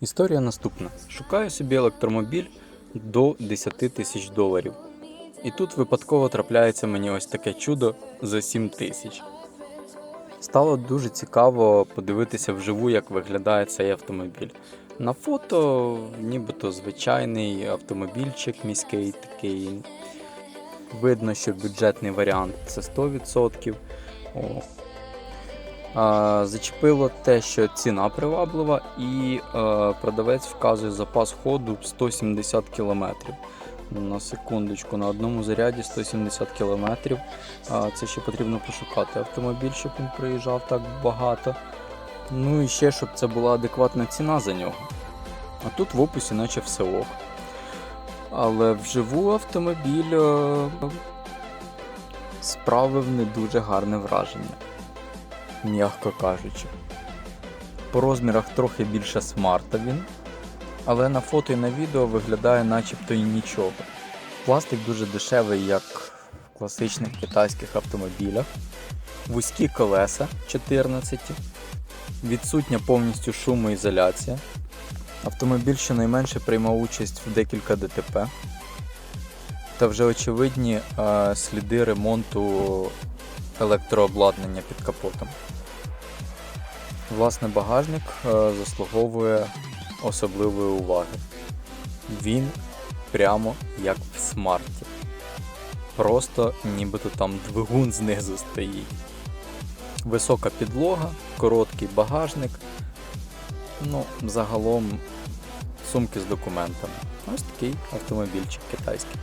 Історія наступна. Шукаю собі електромобіль до 10 тисяч доларів. І тут випадково трапляється мені ось таке чудо за 7 тисяч. Стало дуже цікаво подивитися вживу, як виглядає цей автомобіль. На фото нібито звичайний автомобільчик міський такий. Видно, що бюджетний варіант це 100%. О. Зачепило те, що ціна приваблива, і е, продавець вказує запас ходу 170 км. На секундочку, на одному заряді 170 км. Це ще потрібно пошукати автомобіль, щоб він проїжджав так багато. Ну і ще, щоб це була адекватна ціна за нього. А тут в описі наче все ок. Але вживу автомобіль е, справив не дуже гарне враження, м'яко кажучи. По розмірах трохи більше смарта він, але на фото і на відео виглядає начебто і нічого. Пластик дуже дешевий, як в класичних китайських автомобілях. Вузькі колеса 14, відсутня повністю шумоізоляція. Автомобіль щонайменше приймав участь в декілька ДТП. Та вже очевидні е, сліди ремонту електрообладнання під капотом. Власне, багажник е, заслуговує особливої уваги. Він прямо як в смарті. Просто нібито там двигун знизу стоїть. Висока підлога, короткий багажник. Ну, загалом сумки з документами. Ось такий автомобільчик китайський.